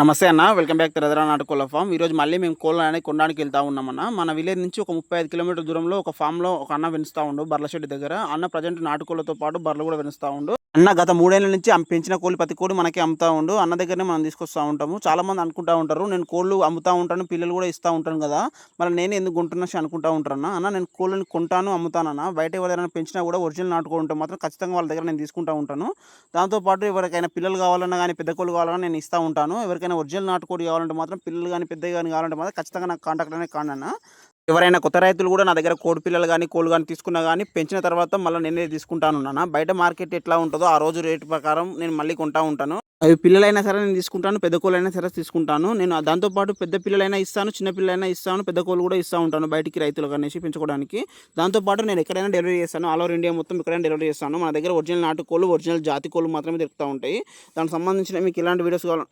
నమస్తే అన్న welcome back to రదరా నాటుకోళ్ళ ఫామ్. ఈరోజు మళ్ళీ మేము కోళ్ళ అనేది కొనడానికి వెళ్తా ఉన్నామన్న. మన విలేజ్ నుంచి ఒక ముప్పై ఐదు కిలోమీటర్ దూరంలో ఒక ఫామ్లో ఒక అన్న పెంచుతా ఉండు బర్ల షెడ్ దగ్గర. అన్న ప్రజెంట్ నాటుకోళ్ళతో పాటు బర్రెలు కూడా పెంచుతా ఉండు. అన్న గత మూడేళ్ళ నుంచి పెంచిన కోళ్ళు ప్రతి కోడి మనకి అమ్ముతా ఉండు అన్న దగ్గరనే మనం తీసుకొస్తా ఉంటాము. చాలామంది అనుకుంటూ అనుకుంటా ఉంటారు నేను కోళ్ళు అమ్ముతా ఉంటాను పిల్లలు కూడా ఇస్తా ఉంటాను కదా మరి నేను ఎందుకు కొంటున్నా? అనుకుంటా ఉంటారన్న అన్న. నేను కోళ్ళని కొంటాను అమ్ముతానన్న బయట ఎవరైనా పెంచినా కూడా ఒరిజినల్ నాటుకుంటే మాత్రం ఖచ్చితంగా వాళ్ళ దగ్గర నేను తీసుకుంటా ఉంటాను. దాంతోపాటు ఎవరికైనా పిల్లలు కావాలన్నా కానీ పెద్ద కోళ్ళు కావాలన్నా నేను ఇస్తూ ఉంటాను. ఎవరికైనా ఒరిజినల్ నాటుకోడి కావాలంటే మాత్రం పిల్లలు కానీ పెద్ద కానీ కావాలంటే మాత్రం ఖచ్చితంగా నాకు కాంటాక్ట్ అనేది కాండి అన్న. ఎవరైనా కొత్త రైతులు కూడా నా దగ్గర కోడి పిల్లలు కానీ కోళ్ళు కానీ తీసుకున్నా కానీ పెంచిన తర్వాత మళ్ళీ నేనే తీసుకుంటాను బయట మార్కెట్ ఎట్లా ఉంటుందో ఆ రోజు రేటు ప్రకారం నేను మళ్ళీ కొంటా ఉంటాను. అవి పిల్లలైనా సరే నేను తీసుకుంటాను పెద్ద కోళ్ళైనా సరే తీసుకుంటాను. నేను దాంతోపాటు పెద్ద పిల్లలైనా ఇస్తాను చిన్న పిల్లలైనా ఇస్తాను పెద్ద కోళ్ళు కూడా ఇస్తూ ఉంటాను బయటికి రైతులకు అనేసి పెంచుకోవడానికి. దాంతోపాటు నేను ఎక్కడైనా డెలివరీ చేస్తాను. ఆల్ ఓవర్ ఇండియా మొత్తం ఎక్కడైనా డెలివరీ చేస్తాను. మన దగ్గర ఒరిజినల్ నాటు కోళ్ళు ఒరిజినల్ జాతి కోళ్ళు మాత్రమే దొరుకుతూ ఉంటాయి. దానికి సంబంధించిన మీకు ఇలాంటి వీడియోస్ కావాలి